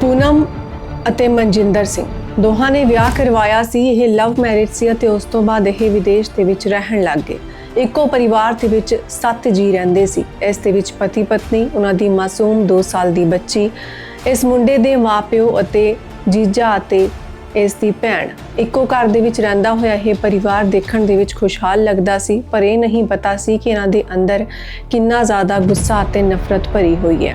ਪੂਨਮ ਅਤੇ ਮਨਜਿੰਦਰ ਸਿੰਘ। ਦੋਹਾਂ ਨੇ ਵਿਆਹ ਕਰਵਾਇਆ ਸੀ, ਇਹ ਲਵ ਮੈਰਿਜ ਸੀ ਅਤੇ ਉਸ ਤੋਂ ਬਾਅਦ ਇਹ ਵਿਦੇਸ਼ ਦੇ ਵਿੱਚ ਰਹਿਣ ਲੱਗ ਗਏ। ਇੱਕੋ ਪਰਿਵਾਰ ਦੇ ਵਿੱਚ 7 ਜੀ ਰਹਿੰਦੇ ਸੀ। ਇਸ ਦੇ ਵਿੱਚ ਪਤੀ ਪਤਨੀ, ਉਹਨਾਂ ਦੀ ਮਾਸੂਮ 2 ਸਾਲ ਦੀ ਬੱਚੀ, ਇਸ ਮੁੰਡੇ ਦੇ ਮਾਪਿਓ ਅਤੇ ਜੀਜਾ ਅਤੇ ਇਸ ਦੀ ਭੈਣ। ਇੱਕੋ ਘਰ ਦੇ ਵਿੱਚ ਰਹਿੰਦਾ ਹੋਇਆ ਇਹ ਪਰਿਵਾਰ ਦੇਖਣ ਦੇ ਵਿੱਚ ਖੁਸ਼ਹਾਲ ਲੱਗਦਾ ਸੀ, ਪਰ ਇਹ ਨਹੀਂ ਪਤਾ ਸੀ ਕਿ ਇਹਨਾਂ ਦੇ ਅੰਦਰ ਕਿੰਨਾ ਜ਼ਿਆਦਾ ਗੁੱਸਾ ਅਤੇ ਨਫ਼ਰਤ ਭਰੀ ਹੋਈ ਹੈ।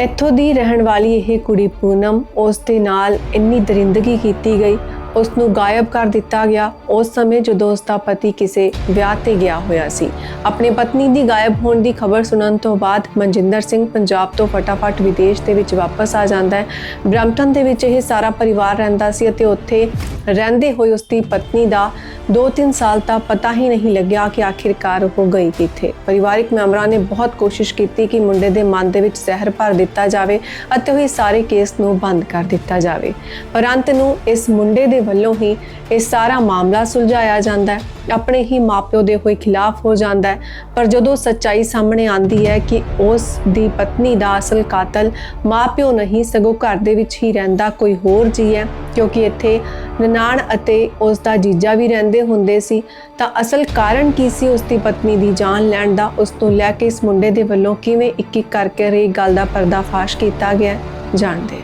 ਇੱਥੋਂ ਦੀ ਰਹਿਣ ਵਾਲੀ ਇਹ ਕੁੜੀ ਪੂਨਮ, ਉਸ ਦੇ ਨਾਲ ਇੰਨੀ ਦਰਿੰਦਗੀ ਕੀਤੀ ਗਈ ਉਸ ਨੂੰ ਗਾਇਬ ਕਰ ਦਿੱਤਾ ਗਿਆ। ਉਸ ਸਮੇਂ ਜਦੋਂ ਉਸ ਦਾ ਪਤੀ ਕਿਸੇ ਵਿਆਹ ਤੇ ਗਿਆ ਹੋਇਆ ਸੀ। ਆਪਣੀ ਪਤਨੀ ਦੀ ਗਾਇਬ ਹੋਣ ਦੀ ਖਬਰ ਸੁਣਨ ਤੋਂ ਬਾਅਦ ਮਨਜਿੰਦਰ ਸਿੰਘ ਪੰਜਾਬ ਤੋਂ ਫਟਾਫਟ ਵਿਦੇਸ਼ ਦੇ ਵਿੱਚ ਵਾਪਸ ਆ ਜਾਂਦਾ ਹੈ। ਬ੍ਰੈਂਪਟਨ ਦੇ ਵਿੱਚ ਇਹ ਸਾਰਾ ਪਰਿਵਾਰ ਰਹਿੰਦਾ ਸੀ ਅਤੇ ਉੱਥੇ ਰਹਿੰਦੇ ਹੋਏ ਉਸ ਦੀ ਪਤਨੀ ਦਾ 2-3 ਸਾਲ ਤੱਕ ਪਤਾ ਹੀ ਨਹੀਂ ਲੱਗਿਆ ਕਿ ਆਖਿਰਕਾਰ ਉਹ ਗਈ ਕਿੱਥੇ। ਪਰਿਵਾਰਿਕ ਮੈਂਬਰਾਂ ਨੇ ਬਹੁਤ ਕੋਸ਼ਿਸ਼ ਕੀਤੀ ਕਿ ਮੁੰਡੇ ਦੇ ਮਨ ਦੇ ਵਿੱਚ ਜ਼ਹਿਰ ਭਰ ਦਿੱਤਾ ਜਾਵੇ ਅਤੇ ਉਹ ਸਾਰੇ ਕੇਸ ਨੂੰ ਬੰਦ ਕਰ ਦਿੱਤਾ ਜਾਵੇ। ਪਰ ਅੰਤ ਨੂੰ ਇਸ ਮੁੰਡੇ ਦੇ ਵੱਲੋਂ ਹੀ ਇਹ ਸਾਰਾ ਮਾਮਲਾ ਸੁਲਝਾਇਆ ਜਾਂਦਾ ਹੈ। ਆਪਣੇ ਹੀ ਮਾਪਿਓ ਦੇ ਹੋਏ ਖਿਲਾਫ ਹੋ ਜਾਂਦਾ ਹੈ। ਪਰ ਜਦੋਂ ਸੱਚਾਈ ਸਾਹਮਣੇ ਆਂਦੀ ਹੈ ਕਿ ਉਸ ਦੀ ਪਤਨੀ ਦਾ ਅਸਲ ਕਾਤਲ ਮਾਪਿਓ ਨਹੀਂ, ਸਗੋਂ ਘਰ ਦੇ ਵਿੱਚ ਹੀ ਰਹਿੰਦਾ ਕੋਈ ਹੋਰ ਜੀ ਹੈ, ਕਿਉਂਕਿ ਇੱਥੇ ਨਨਾਣ ਅਤੇ ਉਸ ਦਾ ਜੀਜਾ ਵੀ ਰਹਿੰਦੇ ਹੁੰਦੇ ਸੀ, ਤਾਂ ਅਸਲ ਕਾਰਨ ਕੀ ਸੀ ਉਸ ਦੀ ਪਤਨੀ ਦੀ ਜਾਨ ਲੈਣ ਦਾ? ਉਸ ਤੋਂ ਲੈ ਕੇ ਇਸ ਮੁੰਡੇ ਦੇ ਵੱਲੋਂ ਕਿਵੇਂ ਇੱਕ ਇੱਕ ਕਰਕੇ ਰਹੀ ਗੱਲ ਦਾ ਪਰਦਾਫਾਸ਼ ਕੀਤਾ ਗਿਆ? ਜਾਣਦੇ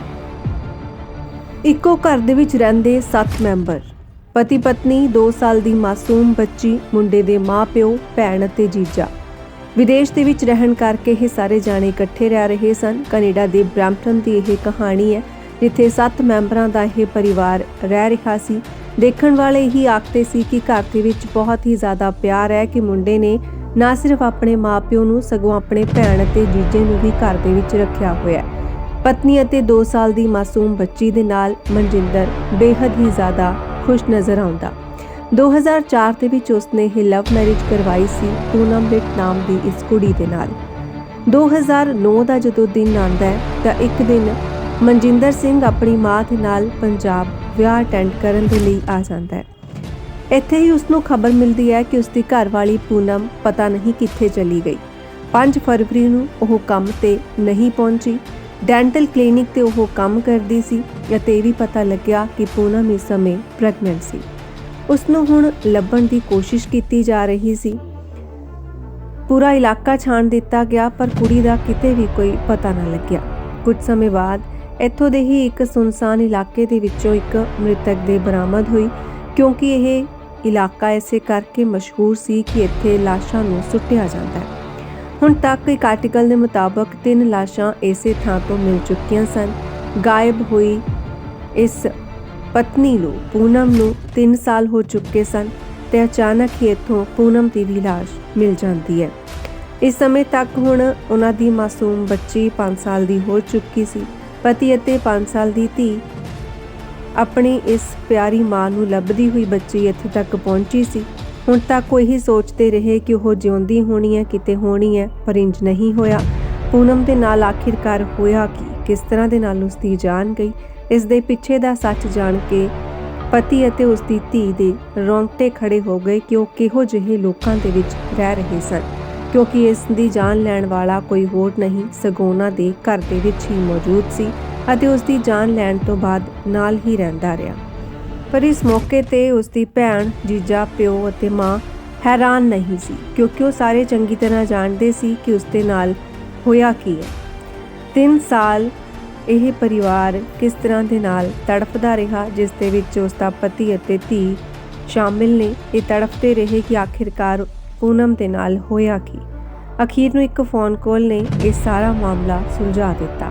ਇੱਕੋ ਘਰ ਦੇ ਵਿੱਚ ਰਹਿੰਦੇ 7 ਮੈਂਬਰ। ਪਤੀ ਪਤਨੀ 2 ਸਾਲ ਦੀ ਮਾਸੂਮ ਬੱਚੀ, ਮੁੰਡੇ ਦੇ ਮਾਪਿਓ, ਭੈਣ ਅਤੇ ਜੀਜਾ। ਵਿਦੇਸ਼ ਦੇ ਵਿੱਚ ਰਹਿਣ ਕਰਕੇ ਇਹ ਸਾਰੇ ਜਾਣੇ ਇਕੱਠੇ ਰਹਿ ਰਹੇ ਸਨ। ਕੈਨੇਡਾ ਦੇ ਬ੍ਰੈਂਪਟਨ ਦੀ ਇਹ ਕਹਾਣੀ ਹੈ ਜਿੱਥੇ 7 ਮੈਂਬਰਾਂ ਦਾ ਇਹ ਪਰਿਵਾਰ ਰਹਿ ਰਿਹਾ ਸੀ। ਦੇਖਣ ਵਾਲੇ ਹੀ ਆਖਦੇ ਸੀ ਕਿ ਘਰ ਦੇ ਵਿੱਚ ਬਹੁਤ ਹੀ ਜ਼ਿਆਦਾ ਪਿਆਰ ਹੈ ਕਿ ਮੁੰਡੇ ਨੇ ਨਾ ਸਿਰਫ ਆਪਣੇ ਮਾਪਿਓ ਨੂੰ, ਸਗੋਂ ਆਪਣੇ ਭੈਣ ਅਤੇ ਜੀਜੇ ਨੂੰ ਵੀ ਘਰ ਦੇ ਵਿੱਚ ਰੱਖਿਆ ਹੋਇਆ ਹੈ। ਪਤਨੀ ਅਤੇ 2 ਸਾਲ ਦੀ ਮਾਸੂਮ ਬੱਚੀ ਦੇ ਨਾਲ ਮਨਜਿੰਦਰ ਬੇहद ਹੀ ਜ਼ਿਆਦਾ ਖੁਸ਼ ਨਜ਼ਰ ਆਉਂਦਾ। 2004 ਦੇ ਵਿੱਚ ਉਸਨੇ ਇਹ ਲਵ ਮੈਰਿਜ ਕਰਵਾਈ ਸੀ ਪੂਨਮ ਬਿਟ ਨਾਮ ਦੀ ਇਸ ਕੁੜੀ ਦੇ ਨਾਲ। 2009 ਦਾ ਜਦੋਂ ਦਿਨ ਆਉਂਦਾ ਹੈ, ਤਾਂ ਇੱਕ ਦਿਨ ਮਨਜਿੰਦਰ ਸਿੰਘ ਆਪਣੀ ਮਾਂ ਦੇ ਨਾਲ ਪੰਜਾਬ ਵਿਆਹ ਅਟੈਂਡ ਕਰਨ ਦੇ ਲਈ ਆ ਜਾਂਦਾ ਹੈ। ਇੱਥੇ ਹੀ ਉਸ ਨੂੰ ਖਬਰ ਮਿਲਦੀ ਹੈ ਕਿ ਉਸ ਦੀ ਘਰਵਾਲੀ ਪੂਨਮ ਪਤਾ ਨਹੀਂ ਕਿੱਥੇ ਚਲੀ ਗਈ। 5 ਫਰਵਰੀ ਨੂੰ ਉਹ ਕੰਮ ਤੇ ਨਹੀਂ ਪਹੁੰਚੀ। ਡੈਂਟਲ ਕਲੀਨਿਕ ਤੇ ਉਹ ਕੰਮ ਕਰਦੀ ਸੀ ਅਤੇ ਇਹ ਵੀ ਪਤਾ ਲੱਗਿਆ ਕਿ ਪੂਨਮ ਇਸ ਸਮੇਂ ਪ੍ਰੈਗਨੈਂਟ ਸੀ। ਉਸ ਨੂੰ ਹੁਣ ਲੱਭਣ ਦੀ ਕੋਸ਼ਿਸ਼ ਕੀਤੀ ਜਾ ਰਹੀ ਸੀ। ਪੂਰਾ ਇਲਾਕਾ ਛਾਣ ਦਿੱਤਾ ਗਿਆ, ਪਰ ਕੁੜੀ ਦਾ ਕਿਤੇ ਵੀ ਕੋਈ ਪਤਾ ਨਾ ਲੱਗਿਆ। ਕੁਝ ਸਮੇਂ ਬਾਅਦ ਇੱਥੋਂ ਦੇ ਹੀ ਇੱਕ ਸੁਨਸਾਨ ਇਲਾਕੇ ਦੇ ਵਿੱਚੋਂ ਇੱਕ ਮ੍ਰਿਤਕ ਦੇ ਬਰਾਮਦ ਹੋਈ, ਕਿਉਂਕਿ ਇਹ ਇਲਾਕਾ ਐਸੇ ਕਰਕੇ ਮਸ਼ਹੂਰ ਸੀ ਕਿ ਇੱਥੇ ਲਾਸ਼ਾਂ ਨੂੰ ਸੁੱਟਿਆ ਜਾਂਦਾ ਹੈ। ਹੁਣ ਤੱਕ ਇੱਕ ਆਰਟੀਕਲ ਦੇ ਮੁਤਾਬਕ ਤਿੰਨ ਲਾਸ਼ਾਂ ਇਸੇ ਥਾਂ ਤੋਂ ਮਿਲ ਚੁੱਕੀਆਂ ਸਨ। ਗਾਇਬ ਹੋਈ ਇਸ ਪਤਨੀ ਨੂੰ, ਪੂਨਮ ਨੂੰ 3 ਸਾਲ ਹੋ ਚੁੱਕੇ ਸਨ ਤੇ ਅਚਾਨਕ ਹੀ ਇੱਥੋਂ ਪੂਨਮ ਦੀ ਵੀ ਲਾਸ਼ ਮਿਲ ਜਾਂਦੀ ਹੈ। ਇਸ ਸਮੇਂ ਤੱਕ ਹੁਣ ਉਹਨਾਂ ਦੀ ਮਾਸੂਮ ਬੱਚੀ 5 ਸਾਲ ਦੀ ਹੋ ਚੁੱਕੀ ਸੀ। ਪਤੀ ਅਤੇ 5 ਸਾਲ ਦੀ ਧੀ ਆਪਣੀ ਇਸ ਪਿਆਰੀ ਮਾਂ ਨੂੰ ਲੱਭਦੀ ਹੋਈ ਬੱਚੀ ਇੱਥੇ ਤੱਕ ਪਹੁੰਚੀ ਸੀ। ਹੁਣ ਤੱਕ ਉਹ ਇਹੀ ਸੋਚਦੇ ਰਹੇ ਕਿ ਉਹ ਜਿਉਂਦੀ ਹੋਣੀ ਹੈ, ਕਿਤੇ ਹੋਣੀ ਹੈ, ਪਰ ਇੰਜ ਨਹੀਂ ਹੋਇਆ। ਪੂਨਮ ਦੇ ਨਾਲ ਆਖਿਰਕਾਰ ਹੋਇਆ ਕਿ? ਕਿਸ ਤਰ੍ਹਾਂ ਦੇ ਨਾਲ ਉਸ ਦੀ ਜਾਨ ਗਈ? ਇਸ ਦੇ ਪਿੱਛੇ ਦਾ ਸੱਚ ਜਾਣ ਕੇ ਪਤੀ ਅਤੇ ਉਸ ਦੀ ਧੀ ਦੇ ਰੋਂਗਟੇ ਖੜੇ ਹੋ ਗਏ ਕਿ ਉਹ ਕਿਹੋ ਜਿਹੇ ਲੋਕਾਂ ਦੇ ਵਿੱਚ ਰਹਿ ਰਹੇ ਸਨ। ਕਿਉਂਕਿ ਇਸ ਦੀ ਜਾਨ ਲੈਣ ਵਾਲਾ ਕੋਈ ਹੋਰ ਨਹੀਂ ਸਗੋਨਾ ਦੇ ਘਰ ਦੇ ਵਿੱਚ ਹੀ ਮੌਜੂਦ ਸੀ ਅਤੇ ਉਸ ਦੀ ਜਾਨ ਲੈਣ ਤੋਂ ਬਾਅਦ ਨਾਲ ਹੀ ਰਹਿੰਦਾ ਰਿਹਾ। ਪਰ ਇਸ ਮੌਕੇ ਤੇ ਉਸ ਦੀ ਭੈਣ, ਜੀਜਾ, ਪਿਓ ਅਤੇ ਮਾਂ ਹੈਰਾਨ ਨਹੀਂ ਸੀ, ਕਿਉਂਕਿ ਉਹ ਸਾਰੇ ਚੰਗੀ ਤਰ੍ਹਾਂ ਜਾਣਦੇ ਸੀ ਕਿ ਉਸ ਦੇ ਨਾਲ ਹੋਇਆ ਕੀ ਹੈ। 3 ਸਾਲ ਇਹ ਪਰਿਵਾਰ ਕਿਸ ਤਰ੍ਹਾਂ ਦੇ ਨਾਲ ਤੜਫਦਾ ਰਿਹਾ, ਜਿਸ ਦੇ ਵਿੱਚ ਉਸ ਦਾ ਪਤੀ ਅਤੇ ਧੀ ਸ਼ਾਮਿਲ ਨੇ, ਇਹ ਤੜਫਦੇ ਰਹੇ ਕਿ ਆਖਿਰਕਾਰ ਪੂਨਮ ਦੇ ਨਾਲ ਹੋਇਆ ਕੀ? ਅਖੀਰ ਨੂੰ ਇੱਕ ਫੋਨ ਕਾਲ ਨੇ ਇਹ ਸਾਰਾ ਮਾਮਲਾ ਸੁਲਝਾ ਦਿੱਤਾ।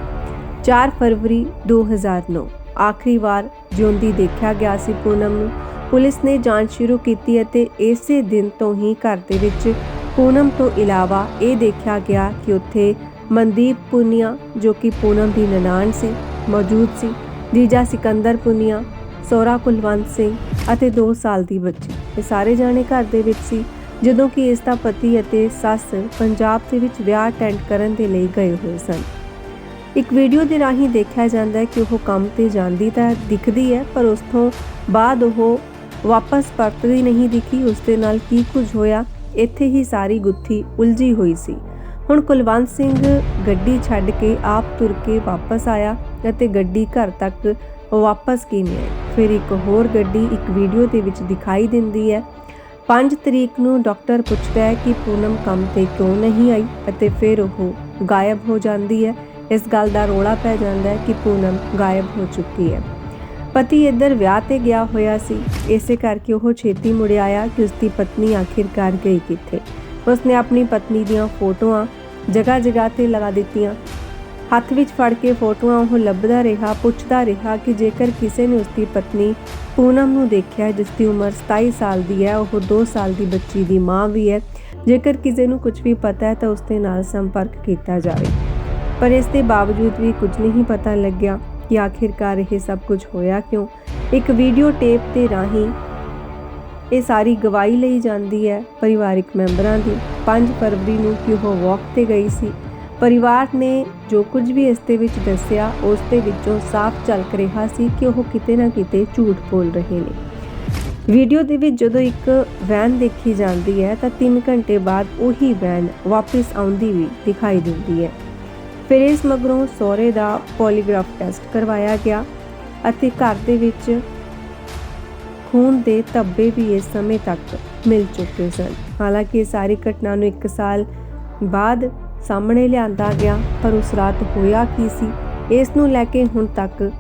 4 ਫਰਵਰੀ 2009 ਆਖਰੀ ਵਾਰ ਜਿਉਂਦੀ ਦੇਖਿਆ ਗਿਆ ਸੀ ਪੂਨਮ ਨੂੰ। ਪੁਲਿਸ ਨੇ ਜਾਂਚ ਸ਼ੁਰੂ ਕੀਤੀ ਅਤੇ ਇਸੇ ਦਿਨ ਤੋਂ ਹੀ ਘਰ ਦੇ ਵਿੱਚ ਪੂਨਮ ਤੋਂ ਇਲਾਵਾ ਇਹ ਦੇਖਿਆ ਗਿਆ ਕਿ ਉੱਥੇ ਮਨਦੀਪ ਪੁਨੀਆ, ਜੋ ਕਿ ਪੂਨਮ ਦੀ ਨਨਾਣ ਸੀ, ਮੌਜੂਦ ਸੀ। ਜੀਜਾ ਸਿਕੰਦਰ ਪੁਨੀਆ, ਸੋਰਾ ਕੁਲਵੰਤ ਸਿੰਘ ਅਤੇ 2 ਸਾਲ ਦੀ ਬੱਚੀ। ਇਹ ਸਾਰੇ ਜਾਣੇ ਘਰ ਦੇ ਵਿੱਚ ਸੀ। ਜਦੋਂ ਕਿ ਇਸ ਦਾ ਪਤੀ ਅਤੇ ਸੱਸ ਪੰਜਾਬ ਦੇ ਵਿੱਚ ਵਿਆਹ ਅਟੈਂਡ ਕਰਨ ਦੇ ਲਈ ਗਏ ਹੋਏ ਸਨ। ਇੱਕ ਵੀਡੀਓ ਦੇ ਰਾਹੀਂ ਦੇਖਿਆ ਜਾਂਦਾ ਹੈ ਕਿ ਉਹ ਕੰਮ ਤੇ ਜਾਂਦੀ ਤਾਂ ਦਿਖਦੀ ਹੈ, ਪਰ ਉਸ ਤੋਂ ਬਾਅਦ ਉਹ ਵਾਪਸ ਪਰਤਦੀ ਨਹੀਂ ਦਿਖੀ। ਉਸ ਦੇ ਨਾਲ ਕੀ ਕੁਝ ਹੋਇਆ? ਇੱਥੇ ਹੀ ਸਾਰੀ ਗੁੱਥੀ ਉਲਝੀ ਹੋਈ ਸੀ। ਹੁਣ ਕੁਲਵੰਤ ਸਿੰਘ ਗੱਡੀ ਛੱਡ ਕੇ ਆਪ ਤੁਰ ਕੇ ਵਾਪਸ ਆਇਆ ਅਤੇ ਗੱਡੀ ਘਰ ਤੱਕ ਵਾਪਸ ਕਿਵੇਂ ਆਈ? ਫਿਰ ਇੱਕ ਹੋਰ ਗੱਡੀ ਇੱਕ ਵੀਡੀਓ ਦੇ ਵਿੱਚ ਦਿਖਾਈ ਦਿੰਦੀ ਹੈ। 5 ਤਰੀਕ ਨੂੰ ਡਾਕਟਰ ਪੁੱਛਦਾ ਹੈ ਕਿ ਪੂਨਮ ਕੰਮ ਤੇ ਕਿਉਂ ਨਹੀਂ ਆਈ ਅਤੇ ਫਿਰ ਉਹ ਗਾਇਬ ਹੋ ਜਾਂਦੀ ਹੈ। ਇਸ ਗੱਲ ਦਾ ਰੋਲਾ ਪੈ ਜਾਂਦਾ ਹੈ ਕਿ ਪੂਨਮ ਗਾਇਬ ਹੋ ਚੁੱਕੀ ਹੈ। ਪਤੀ ਇੱਧਰ ਵਿਆਹ ਤੇ ਗਿਆ ਹੋਇਆ ਸੀ। ਇਸੇ ਕਰਕੇ ਉਹ ਛੇਤੀ ਮੁੜ ਆਇਆ ਕਿ ਉਸਦੀ ਪਤਨੀ ਆਖਿਰਕਾਰ ਗਈ ਕਿੱਥੇ। ਉਸਨੇ ਆਪਣੀ ਪਤਨੀ ਦੀਆਂ ਫੋਟੋਆਂ ਜਗ੍ਹਾ ਜਗ੍ਹਾ ਤੇ ਲਗਾ ਦਿੱਤੀਆਂ। ਹੱਥ ਵਿੱਚ ਫੜ ਕੇ ਫੋਟੋਆਂ ਉਹ ਲੱਭਦਾ ਰਿਹਾ, ਪੁੱਛਦਾ ਰਿਹਾ ਕਿ ਜੇਕਰ ਕਿਸੇ ਨੇ ਉਸਦੀ ਪਤਨੀ ਪੂਨਮ ਨੂੰ ਦੇਖਿਆ ਜਿਸ ਦੀ ਉਮਰ 27 ਸਾਲ ਦੀ ਹੈ, ਉਹ 2 ਸਾਲ ਦੀ ਬੱਚੀ ਦੀ ਮਾਂ ਵੀ ਹੈ। ਜੇਕਰ ਕਿਸੇ ਨੂੰ ਕੁਝ ਵੀ ਪਤਾ ਹੈ ਤਾਂ ਉਸ ਦੇ ਨਾਲ ਸੰਪਰਕ ਕੀਤਾ ਜਾਵੇ। ਪਰ ਇਸ ਦੇ ਬਾਵਜੂਦ ਵੀ ਕੁਝ ਨਹੀਂ ਪਤਾ ਲੱਗਿਆ ਕਿ ਆਖਿਰਕਾਰ ਇਹ ਸਭ ਕੁਝ ਹੋਇਆ ਕਿਉਂ। ਇੱਕ ਵੀਡੀਓ ਟੇਪ ਦੇ ਰਾਹੀਂ ਇਹ ਸਾਰੀ ਗਵਾਹੀ ਲਈ ਜਾਂਦੀ ਹੈ ਪਰਿਵਾਰਿਕ ਮੈਂਬਰਾਂ ਦੀ। 5 ਫਰਵਰੀ ਨੂੰ ਕਿ ਉਹ ਵਾਕ ਤੇ ਗਈ ਸੀ। ਪਰਿਵਾਰ ਨੇ ਜੋ ਕੁਝ ਵੀ ਇਸ ਦੇ ਵਿੱਚ ਦੱਸਿਆ, ਉਸ ਦੇ ਵਿੱਚੋਂ ਸਾਫ਼ ਝਲਕ ਰਿਹਾ ਸੀ ਕਿ ਉਹ ਕਿਤੇ ਨਾ ਕਿਤੇ ਝੂਠ ਬੋਲ ਰਹੇ ਨੇ। ਵੀਡੀਓ ਦੇ ਵਿੱਚ ਜਦੋਂ ਇੱਕ ਵੈਨ ਦੇਖੀ ਜਾਂਦੀ ਹੈ, ਤਾਂ 3 ਘੰਟੇ ਬਾਅਦ ਉਹੀ ਵੈਨ ਵਾਪਸ ਆਉਂਦੀ ਵੀ ਦਿਖਾਈ ਦਿੰਦੀ ਹੈ। ਫਿਰ ਇਸ ਮਗਰੋਂ ਸਹੁਰੇ ਦਾ ਪੋਲੀਗ੍ਰਾਫ ਟੈਸਟ ਕਰਵਾਇਆ ਗਿਆ ਅਤੇ ਘਰ ਦੇ ਵਿੱਚ ਖੂਨ ਦੇ ਧੱਬੇ ਵੀ ਇਸ ਸਮੇਂ ਤੱਕ ਮਿਲ ਚੁੱਕੇ ਸਨ। ਹਾਲਾਂਕਿ ਇਹ ਸਾਰੀ ਘਟਨਾ ਨੂੰ 1 ਸਾਲ ਬਾਅਦ ਸਾਹਮਣੇ ਲਿਆਂਦਾ ਗਿਆ, ਪਰ ਉਸ ਰਾਤ ਹੋਇਆ ਕੀ ਸੀ? ਇਸ ਨੂੰ ਲੈ ਕੇ ਹੁਣ ਤੱਕ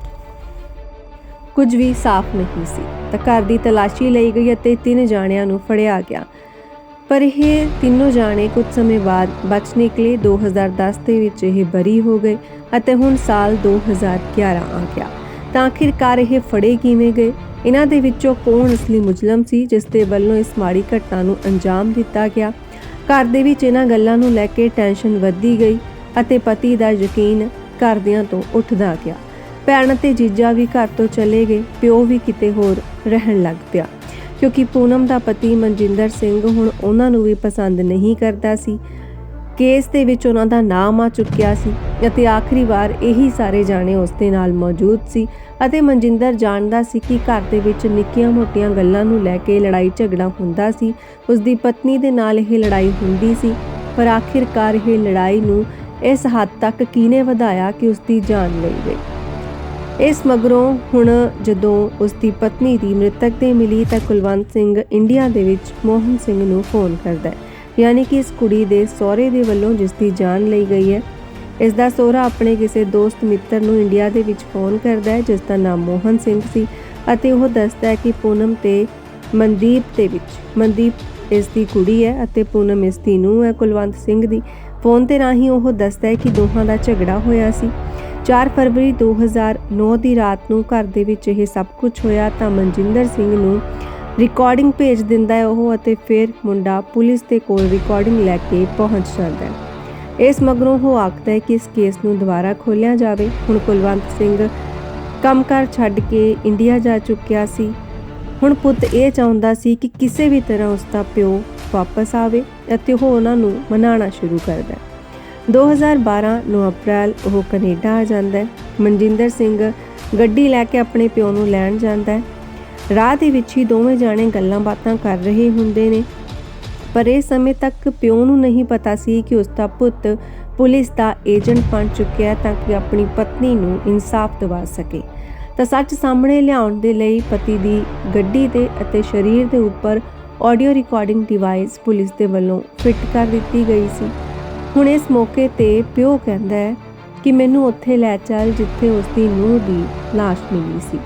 ਕੁਝ ਵੀ ਸਾਫ਼ ਨਹੀਂ ਸੀ। ਤਾਂ ਘਰ ਦੀ ਤਲਾਸ਼ੀ ਲਈ ਗਈ ਅਤੇ ਤਿੰਨ ਜਾਣਿਆਂ ਨੂੰ ਫੜਿਆ ਗਿਆ। ਪਰ ਇਹ ਤਿੰਨੋਂ ਜਾਣੇ ਕੁਝ ਸਮੇਂ ਬਾਅਦ ਬਚ ਨਿਕਲੇ। 2010 ਦੇ ਵਿੱਚ ਇਹ ਬਰੀ ਹੋ ਗਏ ਅਤੇ ਹੁਣ ਸਾਲ 2011 ਆ ਗਿਆ। ਤਾਂ ਆਖਿਰਕਾਰ ਇਹ ਫੜੇ ਕਿਵੇਂ ਗਏ? ਇਹਨਾਂ ਦੇ ਵਿੱਚੋਂ ਕੌਣ ਅਸਲੀ ਮੁਜ਼ਲਮ ਸੀ, ਜਿਸ ਦੇ ਵੱਲੋਂ ਇਸ ਮਾੜੀ ਘਟਨਾ ਨੂੰ ਅੰਜਾਮ ਦਿੱਤਾ ਗਿਆ? ਘਰ ਦੇ ਵਿੱਚ ਇਹਨਾਂ ਗੱਲਾਂ ਨੂੰ ਲੈ ਕੇ ਟੈਨਸ਼ਨ ਵੱਧਦੀ ਗਈ ਅਤੇ ਪਤੀ ਦਾ ਯਕੀਨ ਘਰਦਿਆਂ ਤੋਂ ਉੱਠਦਾ ਗਿਆ। ਭੈਣ ਅਤੇ ਜੀਜਾ ਵੀ ਘਰ ਤੋਂ ਚਲੇ ਗਏ, ਪਿਓ ਵੀ ਕਿਤੇ ਹੋਰ ਰਹਿਣ ਲੱਗ ਪਿਆ। ਕਿਉਂਕਿ ਪੂਨਮ ਦਾ ਪਤੀ ਮਨਜਿੰਦਰ ਸਿੰਘ ਹੁਣ ਉਹਨਾਂ ਨੂੰ ਵੀ ਪਸੰਦ ਨਹੀਂ ਕਰਦਾ ਸੀ। ਕੇਸ ਦੇ ਵਿੱਚ ਉਹਨਾਂ ਦਾ ਨਾਮ ਆ ਚੁੱਕਿਆ ਸੀ ਅਤੇ ਆਖਰੀ ਵਾਰ ਇਹੀ ਸਾਰੇ ਜਾਣੇ ਉਸ ਦੇ ਨਾਲ ਮੌਜੂਦ ਸੀ ਅਤੇ ਮਨਜਿੰਦਰ ਜਾਣਦਾ ਸੀ ਕਿ ਘਰ ਦੇ ਵਿੱਚ ਨਿੱਕੀਆਂ-ਮੋਟੀਆਂ ਗੱਲਾਂ ਨੂੰ ਲੈ ਕੇ ਲੜਾਈ ਝਗੜਾ ਹੁੰਦਾ ਸੀ। ਉਸ ਦੀ ਪਤਨੀ ਦੇ ਨਾਲ ਇਹ ਲੜਾਈ ਹੁੰਦੀ ਸੀ, ਪਰ ਆਖਿਰਕਾਰ ਇਹ ਲੜਾਈ ਨੂੰ ਇਸ ਹੱਦ ਤੱਕ ਕਿਨੇ ਵਧਾਇਆ ਕਿ ਉਸ ਦੀ ਜਾਨ ਲਈ ਗਈ। ਇਸ ਮਗਰੋਂ ਹੁਣ ਜਦੋਂ ਉਸ ਦੀ ਪਤਨੀ ਦੀ ਮ੍ਰਿਤਕ ਤੇ ਮਿਲੀ ਤਾਂ ਕੁਲਵੰਤ ਸਿੰਘ ਇੰਡੀਆ ਦੇ ਵਿੱਚ ਮੋਹਨ ਸਿੰਘ ਨੂੰ ਫੋਨ ਕਰਦਾ ਹੈ। ਯਾਨੀ ਕਿ ਇਸ ਕੁੜੀ ਦੇ ਸਹੁਰੇ ਦੇ ਵੱਲੋਂ ਜਿਸ ਦੀ ਜਾਨ ਲਈ ਗਈ ਹੈ ਇਸ ਦਾ ਸਹੁਰਾ ਆਪਣੇ ਕਿਸੇ ਦੋਸਤ ਮਿੱਤਰ ਨੂੰ ਇੰਡੀਆ ਦੇ ਵਿੱਚ ਫੋਨ ਕਰਦਾ ਹੈ ਜਿਸ ਦਾ ਨਾਮ ਮੋਹਨ ਸਿੰਘ ਸੀ ਅਤੇ ਉਹ ਦੱਸਦਾ ਹੈ ਕਿ ਪੂਨਮ ਤੇ ਮਨਦੀਪ ਦੇ ਵਿੱਚ, ਮਨਦੀਪ ਇਸ ਦੀ ਕੁੜੀ ਹੈ ਅਤੇ ਪੂਨਮ ਇਸ ਦੀ ਨੂੰਹ ਹੈ, ਕੁਲਵੰਤ ਸਿੰਘ ਦੀ। ਫੋਨ ਤੇ ਰਾਹੀਂ ਉਹ ਦੱਸਦਾ ਹੈ ਕਿ ਦੋਹਾਂ ਦਾ ਝਗੜਾ ਹੋਇਆ ਸੀ। 4 ਫਰਵਰੀ 2009 ਦੀ ਰਾਤ ਨੂੰ ਘਰ ਦੇ ਵਿੱਚ ਇਹ ਸਭ ਕੁਝ ਹੋਇਆ ਤਾਂ ਮਨਜਿੰਦਰ ਸਿੰਘ ਨੂੰ ਰਿਕਾਰਡਿੰਗ ਭੇਜ ਦਿੰਦਾ ਹੈ ਉਹ ਅਤੇ ਫਿਰ ਮੁੰਡਾ ਪੁਲਿਸ ਦੇ ਕੋਲ ਰਿਕਾਰਡਿੰਗ ਲੈ ਕੇ ਪਹੁੰਚ ਜਾਂਦਾ ਹੈ। ਇਸ ਮਗਰੋਂ ਉਹ ਆਖਦਾ ਹੈ ਕਿ ਇਸ ਕੇਸ ਨੂੰ ਦੁਬਾਰਾ ਖੋਲ੍ਹਿਆ ਜਾਵੇ। ਹੁਣ ਕੁਲਵੰਤ ਸਿੰਘ ਕੰਮਕਾਰ ਛੱਡ ਕੇ ਇੰਡੀਆ ਜਾ ਚੁੱਕਿਆ ਸੀ। ਹੁਣ ਪੁੱਤ ਇਹ ਚਾਹੁੰਦਾ ਸੀ ਕਿ ਕਿਸੇ ਵੀ ਤਰ੍ਹਾਂ ਉਸ ਦਾ ਪਿਓ ਵਾਪਸ ਆਵੇ ਅਤੇ ਉਹ ਉਹਨਾਂ ਨੂੰ ਮਨਾਉਣਾ ਸ਼ੁਰੂ ਕਰਦਾ ਹੈ 2012 9 ਅਪ੍ਰੈਲ ਉਹ ਕੈਨੇਡਾ ਆ ਜਾਂਦਾ ਹੈ। ਮਨਜਿੰਦਰ ਸਿੰਘ ਗੱਡੀ ਲੈ ਕੇ ਆਪਣੇ ਪਿਓ ਨੂੰ ਲੈਣ ਜਾਂਦਾ ਹੈ। ਰਾਹ ਦੇ ਵਿੱਚ ਹੀ ਦੋਵੇਂ ਜਾਣੇ ਗੱਲਾਂ ਬਾਤਾਂ ਕਰ ਰਹੇ ਹੁੰਦੇ ਨੇ। ਪਰ ਇਹ ਸਮੇਂ ਤੱਕ ਪਿਓ ਨੂੰ ਨਹੀਂ ਪਤਾ ਸੀ ਕਿ ਉਸ ਦਾ ਪੁੱਤ ਪੁਲਿਸ ਦਾ ਏਜੰਟ ਬਣ ਚੁੱਕਿਆ ਤਾਂ ਕਿ ਆਪਣੀ ਪਤਨੀ ਨੂੰ ਇਨਸਾਫ ਦਿਵਾ ਸਕੇ। ਤਾਂ ਸੱਚ ਸਾਹਮਣੇ ਲਿਆਉਣ ਦੇ ਲਈ ਪਤੀ ਦੀ ਗੱਡੀ ਦੇ ਅਤੇ ਸਰੀਰ ਦੇ ਉੱਪਰ ਆਡੀਓ ਰਿਕਾਰਡਿੰਗ ਡਿਵਾਈਸ ਪੁਲਿਸ ਦੇ ਵੱਲੋਂ ਫਿੱਟ ਕਰ ਦਿੱਤੀ ਗਈ ਸੀ। ਹੁਣ ਇਸ ਮੌਕੇ ਤੇ ਪਿਓ ਕਹਿੰਦਾ ਹੈ ਕਿ ਮੈਨੂੰ ਉੱਥੇ ਲੈ ਚੱਲ ਜਿੱਥੇ ਉਸ ਦੀ ਨੂੰਹ ਦੀ ਲਾਸ਼ ਮਿਲੀ ਸੀ।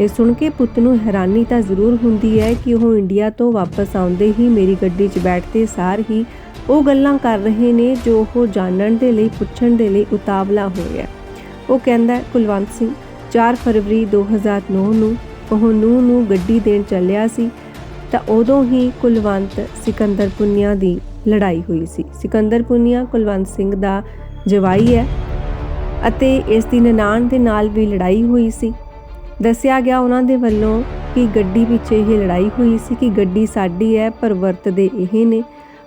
ਇਹ ਸੁਣ ਕੇ ਪੁੱਤ ਨੂੰ ਹੈਰਾਨੀ ਤਾਂ ਜ਼ਰੂਰ ਹੁੰਦੀ ਹੈ ਕਿ ਉਹ ਇੰਡੀਆ ਤੋਂ ਵਾਪਸ ਆਉਂਦੇ ਹੀ ਮੇਰੀ ਗੱਡੀ 'ਚ ਬੈਠਦੇ ਸਾਰ ਹੀ ਉਹ ਗੱਲਾਂ ਕਰ ਰਹੇ ਨੇ ਜੋ ਉਹ ਜਾਣਨ ਦੇ ਲਈ, ਪੁੱਛਣ ਦੇ ਲਈ ਉਤਾਵਲਾ ਹੋਇਆ ਉਹ ਕਹਿੰਦਾ, ਕੁਲਵੰਤ ਸਿੰਘ 4 ਫਰਵਰੀ 2009 ਨੂੰ ਉਹ ਨੂੰਹ ਨੂੰ ਗੱਡੀ ਦੇਣ ਚੱਲਿਆ ਸੀ ਤਾਂ ਉਦੋਂ ਹੀ ਕੁਲਵੰਤ ਸਿਕੰਦਰ ਪੁੰਨੀਆ ਦੀ ਲੜਾਈ ਹੋਈ ਸੀ। ਸਿਕੰਦਰ ਪੁੰਨੀਆ ਕੁਲਵੰਤ ਸਿੰਘ ਦਾ ਜਵਾਈ ਹੈ ਅਤੇ ਇਸ ਦੀ ਨਨਾਣ ਦੇ ਨਾਲ ਵੀ ਲੜਾਈ ਹੋਈ ਸੀ। ਦੱਸਿਆ ਗਿਆ ਉਹਨਾਂ ਦੇ ਵੱਲੋਂ ਕਿ ਗੱਡੀ ਵਿੱਚ ਇਹ ਲੜਾਈ ਹੋਈ ਸੀ ਕਿ ਗੱਡੀ ਸਾਡੀ ਹੈ, ਪਰ ਵਰਤਦੇ ਇਹ ਨੇ।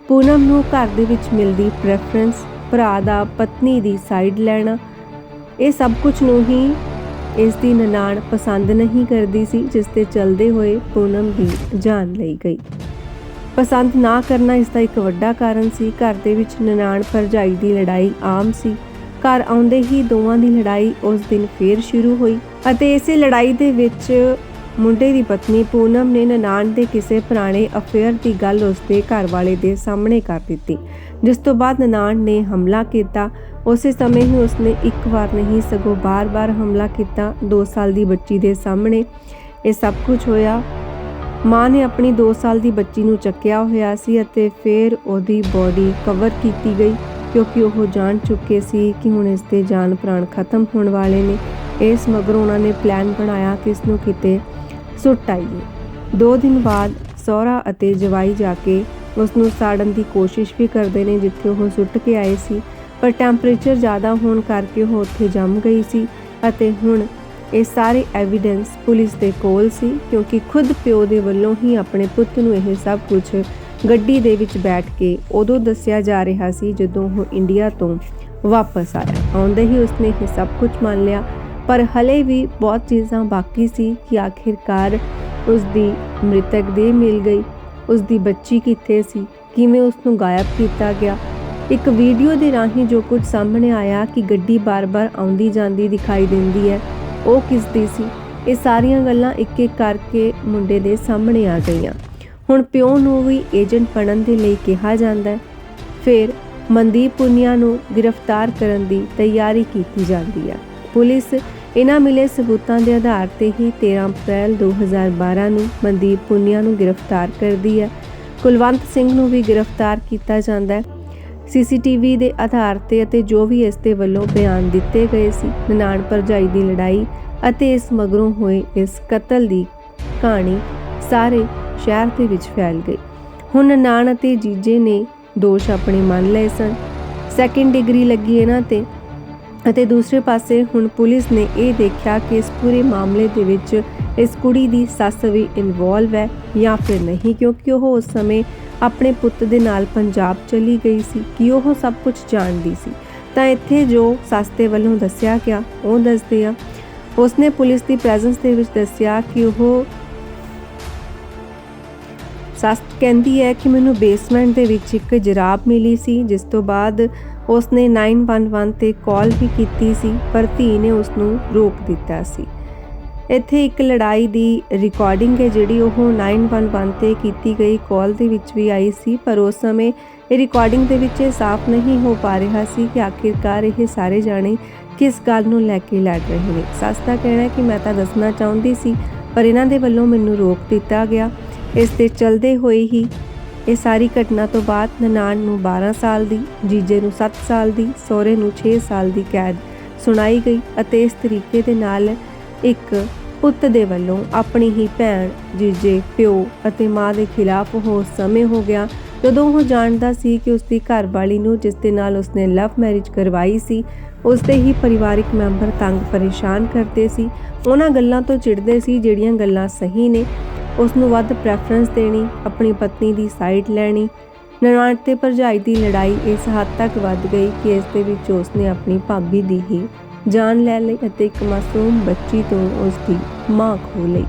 ਪੂਨਮ ਨੂੰ ਘਰ ਦੇ ਵਿੱਚ ਮਿਲਦੀ ਪ੍ਰੈਫਰੈਂਸ ਭਰਾ ਦਾ, ਪਤਨੀ ਦੀ ਸਾਈਡ ਲੈਣਾ। ਇਹ ਸਭ ਕੁਝ ਨੂੰ ਹੀ ਇਸ ਦੀ ਨਨਾਣ ਪਸੰਦ ਨਹੀਂ ਕਰਦੀ ਸੀ, ਜਿਸ ਤੇ ਚੱਲਦੇ ਹੋਏ ਪੂਨਮ ਦੀ ਜਾਨ ਲਈ ਗਈ। ਪਸੰਦ ਨਾ ਕਰਨਾ ਇਸ ਦਾ ਇੱਕ ਵੱਡਾ ਕਾਰਨ ਸੀ। ਘਰ ਦੇ ਵਿੱਚ ਨਨਾਣ ਭਰਜਾਈ ਦੀ ਲੜਾਈ ਆਮ ਸੀ। ਘਰ ਆਉਂਦੇ ਹੀ ਦੋਵਾਂ ਦੀ ਲੜਾਈ ਉਸ ਦਿਨ ਫੇਰ ਸ਼ੁਰੂ ਹੋਈ ਅਤੇ ਇਸੇ ਲੜਾਈ ਦੇ ਵਿੱਚ ਮੁੰਡੇ ਦੀ ਪਤਨੀ ਪੂਨਮ ਨੇ ਨਨਾਣ ਦੇ ਕਿਸੇ ਪੁਰਾਣੇ ਅਫੇਅਰ ਦੀ ਗੱਲ ਉਸਦੇ ਘਰ ਵਾਲੇ ਦੇ ਸਾਹਮਣੇ ਕਰ ਦਿੱਤੀ, ਜਿਸ ਤੋਂ ਬਾਅਦ ਨਨਾਣ ਨੇ ਹਮਲਾ ਕੀਤਾ। ਉਸੇ ਸਮੇਂ ਹੀ ਉਸਨੇ ਇੱਕ ਵਾਰ ਨਹੀਂ, ਸਗੋਂ ਬਾਰ-ਬਾਰ ਹਮਲਾ ਕੀਤਾ। 2 ਸਾਲ ਦੀ ਬੱਚੀ ਦੇ ਸਾਹਮਣੇ ਇਹ ਸਭ ਕੁਝ ਹੋਇਆ। ਮਾਂ ਨੇ ਆਪਣੀ 2 ਸਾਲ ਦੀ ਬੱਚੀ ਨੂੰ ਚੱਕਿਆ ਹੋਇਆ ਸੀ ਅਤੇ ਫਿਰ ਉਹਦੀ ਬੋਡੀ ਕਵਰ ਕੀਤੀ ਗਈ। ਕਿਉਂਕਿ ਉਹ ਜਾਣ ਚੁੱਕੇ ਸੀ ਕਿ ਹੁਣ ਇਸ ਦੇ ਜਾਨ ਪ੍ਰਾਣ ਖਤਮ ਹੋਣ ਵਾਲੇ ਨੇ। ਇਸ ਮਗਰੋਂ ਉਹਨਾਂ ਨੇ ਪਲਾਨ ਬਣਾਇਆ ਕਿ ਇਸ ਨੂੰ ਕਿਤੇ ਸੁੱਟ ਆਈਏ। ਦੋ ਦਿਨ ਬਾਅਦ ਸਹੁਰਾ ਅਤੇ ਜਵਾਈ ਜਾ ਕੇ ਉਸ ਨੂੰ ਸਾੜਨ ਦੀ ਕੋਸ਼ਿਸ਼ ਵੀ ਕਰਦੇ ਨੇ, ਜਿੱਥੇ ਉਹ ਸੁੱਟ ਕੇ ਆਏ ਸੀ। ਪਰ ਟੈਂਪਰੇਚਰ ਜ਼ਿਆਦਾ ਹੋਣ ਕਰਕੇ ਉਹ ਉੱਥੇ ਜੰਮ ਗਈ ਸੀ ਅਤੇ ਹੁਣ ਇਹ ਸਾਰੇ ਐਵੀਡੈਂਸ ਪੁਲਿਸ ਦੇ ਕੋਲ ਸੀ, ਕਿਉਂਕਿ ਖੁਦ ਪਿਓ ਦੇ ਵੱਲੋਂ ਹੀ ਆਪਣੇ ਪੁੱਤ ਨੂੰ ਇਹ ਸਭ ਕੁਝ ਗੱਡੀ ਦੇ ਵਿੱਚ ਬੈਠ ਕੇ ਉਦੋਂ ਦੱਸਿਆ ਜਾ ਰਿਹਾ ਸੀ ਜਦੋਂ ਉਹ ਇੰਡੀਆ ਤੋਂ ਵਾਪਸ ਆਇਆ। ਆਉਂਦੇ ਹੀ ਉਸਨੇ ਇਹ ਸਭ ਕੁਝ ਮੰਨ ਲਿਆ, ਪਰ ਹਲੇ ਵੀ ਬਹੁਤ ਚੀਜ਼ਾਂ ਬਾਕੀ ਸੀ ਕਿ ਆਖਿਰਕਾਰ ਉਸ ਦੀ ਮ੍ਰਿਤਕ ਦੇਹ ਮਿਲ ਗਈ ਉਸ ਦੀ ਬੱਚੀ ਕਿੱਥੇ ਸੀ, ਕਿਵੇਂ ਉਸ ਨੂੰ ਗਾਇਬ ਕੀਤਾ ਗਿਆ। ਇੱਕ ਵੀਡੀਓ ਦੇ ਰਾਹੀਂ ਜੋ ਕੁਝ ਸਾਹਮਣੇ ਆਇਆ ਕਿ ਗੱਡੀ ਬਾਰ-ਬਾਰ ਆਉਂਦੀ ਜਾਂਦੀ ਦਿਖਾਈ ਦਿੰਦੀ ਹੈ, ਉਹ ਕਿਸ ਦੀ ਸੀ? ਇਹ ਸਾਰੀਆਂ ਗੱਲਾਂ ਇੱਕ ਇੱਕ ਕਰਕੇ ਮੁੰਡੇ ਦੇ ਸਾਹਮਣੇ ਆ ਗਈਆਂ। ਹੁਣ ਪਿਓ ਨੂੰ ਵੀ ਏਜੰਟ ਬਣਨ ਦੇ ਲਈ ਕਿਹਾ ਜਾਂਦਾ ਹੈ। ਫਿਰ ਮਨਦੀਪ ਪੁਨੀਆ ਨੂੰ ਗ੍ਰਿਫਤਾਰ ਕਰਨ ਦੀ ਤਿਆਰੀ ਕੀਤੀ ਜਾਂਦੀ ਹੈ। ਪੁਲਿਸ ਇਹਨਾਂ ਮਿਲੇ ਸਬੂਤਾਂ ਦੇ ਆਧਾਰ ਤੇ ਹੀ 13 ਅਪ੍ਰੈਲ 2012 ਨੂੰ ਮਨਦੀਪ ਪੁਨੀਆ ਨੂੰ ਗ੍ਰਿਫਤਾਰ ਕਰਦੀ ਹੈ। ਕੁਲਵੰਤ ਸਿੰਘ ਨੂੰ ਵੀ ਗ੍ਰਿਫਤਾਰ ਕੀਤਾ ਜਾਂਦਾ ਹੈ। ਸੀਸੀਟੀਵੀ ਦੇ ਆਧਾਰ ਤੇ ਅਤੇ ਜੋ ਵੀ ਇਸ ਦੇ ਵੱਲੋਂ ਬਿਆਨ ਦਿੱਤੇ ਗਏ ਸੀ, ਨਨਾਣ ਭਰਜਾਈ ਦੀ ਲੜਾਈ ਅਤੇ ਇਸ ਮਗਰੋਂ ਹੋਏ ਇਸ ਕਤਲ ਦੀ ਕਹਾਣੀ ਸਾਰੇ ਸ਼ਹਿਰ ਦੇ ਵਿੱਚ ਫੈਲ ਗਈ। ਹੁਣ ਨਾਨ ਅਤੇ ਜੀਜੇ ਨੇ ਦੋਸ਼ ਆਪਣੇ ਮੰਨ ਲਏ ਸਨ। ਸੈਕੰਡ ਡਿਗਰੀ ਲੱਗੀ ਇਹਨਾਂ ਤੇ ਅਤੇ ਦੂਸਰੇ ਪਾਸੇ ਹੁਣ ਪੁਲਿਸ ਨੇ ਇਹ ਦੇਖਿਆ ਕਿ ਇਸ ਪੂਰੇ ਮਾਮਲੇ ਦੇ ਵਿੱਚ ਇਸ ਕੁੜੀ ਦੀ ਸੱਸ ਵੀ ਇਨਵੋਲਵ ਹੈ ਜਾਂ ਫਿਰ ਨਹੀਂ, ਕਿਉਂਕਿ ਉਹ ਉਸ ਸਮੇਂ ਆਪਣੇ ਪੁੱਤ ਦੇ ਨਾਲ ਪੰਜਾਬ ਚਲੀ ਗਈ ਸੀ, ਕਿ ਉਹ ਸਭ ਕੁਝ ਜਾਣਦੀ ਸੀ। ਤਾਂ ਇੱਥੇ ਜੋ ਸੱਸ ਦੇ ਵੱਲੋਂ ਦੱਸਿਆ ਗਿਆ, ਉਹ ਦੱਸਦੇ ਆ, ਉਸਨੇ ਪੁਲਿਸ ਦੀ ਪ੍ਰੈਜ਼ੈਂਸ ਦੇ ਵਿੱਚ ਦੱਸਿਆ ਕਿ ਉਹ ਸੱਸ ਕਹਿੰਦੀ ਹੈ ਕਿ ਮੈਨੂੰ ਬੇਸਮੈਂਟ ਦੇ ਵਿੱਚ ਇੱਕ ਜਰਾਬ ਮਿਲੀ ਸੀ, ਜਿਸ ਤੋਂ ਬਾਅਦ ਉਸਨੇ 911 ਤੇ ਕਾਲ ਵੀ ਕੀਤੀ ਸੀ, ਪਰ ਧੀ ਨੇ ਉਸ ਨੂੰ ਰੋਕ ਦਿੱਤਾ ਸੀ। ਇੱਥੇ ਇੱਕ ਲੜਾਈ ਦੀ ਰਿਕਾਰਡਿੰਗ ਹੈ, ਜਿਹੜੀ ਉਹ 911 ਤੇ ਕੀਤੀ ਗਈ ਕਾਲ ਦੇ ਵਿੱਚ ਵੀ ਆਈ ਸੀ, ਪਰ ਉਸ ਸਮੇਂ ਇਹ ਰਿਕਾਰਡਿੰਗ ਦੇ ਵਿੱਚ ਇਹ ਸਾਫ਼ ਨਹੀਂ ਹੋ ਪਾ ਰਿਹਾ ਸੀ ਕਿ ਆਖਿਰਕਾਰ ਇਹ ਸਾਰੇ ਜਾਣੇ ਕਿਸ ਗੱਲ ਨੂੰ ਲੈ ਕੇ ਲੜ ਰਹੇ ਨੇ। ਸੱਸ ਦਾ ਕਹਿਣਾ ਹੈ ਕਿ ਮੈਂ ਤਾਂ ਦੱਸਣਾ ਚਾਹੁੰਦੀ ਸੀ, ਪਰ ਇਹਨਾਂ ਦੇ ਵੱਲੋਂ ਮੈਨੂੰ ਰੋਕ ਦਿੱਤਾ ਗਿਆ। ਇਸ ਦੇ ਚਲਦੇ ਹੋਏ ਹੀ ਇਹ ਸਾਰੀ ਘਟਨਾ ਤੋਂ ਬਾਅਦ ਨਨਾਣ ਨੂੰ 12 ਸਾਲ ਦੀ, ਜੀਜੇ ਨੂੰ 7 ਸਾਲ ਦੀ, ਸਹੁਰੇ ਨੂੰ 6 ਸਾਲ ਦੀ ਕੈਦ ਸੁਣਾਈ ਗਈ ਅਤੇ ਇਸ ਤਰੀਕੇ ਦੇ ਨਾਲ ਇੱਕ ਪੁੱਤ ਦੇ ਵੱਲੋਂ ਆਪਣੀ ਹੀ ਭੈਣ, ਜੀਜੇ, ਪਿਓ ਅਤੇ ਮਾਂ ਦੇ ਖਿਲਾਫ ਉਹ ਸਮੇਂ ਹੋ ਗਿਆ। ਜਦੋਂ ਉਹ ਜਾਣਦਾ ਸੀ ਕਿ ਉਸ ਦੀ ਘਰਵਾਲੀ ਨੂੰ ਜਿਸ ਦੇ ਨਾਲ ਉਸਨੇ ਲਵ ਮੈਰਿਜ ਕਰਵਾਈ ਸੀ ਉਸ ਦੇ ਹੀ ਪਰਿਵਾਰਿਕ ਮੈਂਬਰ ਤੰਗ ਪਰੇਸ਼ਾਨ ਕਰਦੇ ਸੀ। ਉਹਨਾਂ ਗੱਲਾਂ ਤੋਂ ਚਿੜਦੇ ਸੀ ਜਿਹੜੀਆਂ ਗੱਲਾਂ ਸਹੀ ਨੇ ਉਸ ਨੂੰ ਵੱਧ ਪ੍ਰੈਫਰੈਂਸ ਦੇਣੀ, ਆਪਣੀ ਪਤਨੀ ਦੀ ਸਾਈਡ ਲੈਣੀ। ਨਨਾਣ ਤੇ ਭਰਜਾਈ ਦੀ ਲੜਾਈ ਇਸ ਹੱਦ ਤੱਕ ਵੱਧ ਗਈ ਕਿ ਇਸ ਦੇ ਵਿੱਚ ਉਸਨੇ ਆਪਣੀ ਭਾਬੀ ਦੀ ਹੀ ਜਾਨ ਲੈ ਲਈ ਅਤੇ ਇੱਕ ਮਾਸੂਮ ਬੱਚੀ ਤੋਂ ਉਸ ਦੀ ਮਾਂ ਖੋ ਲਈ।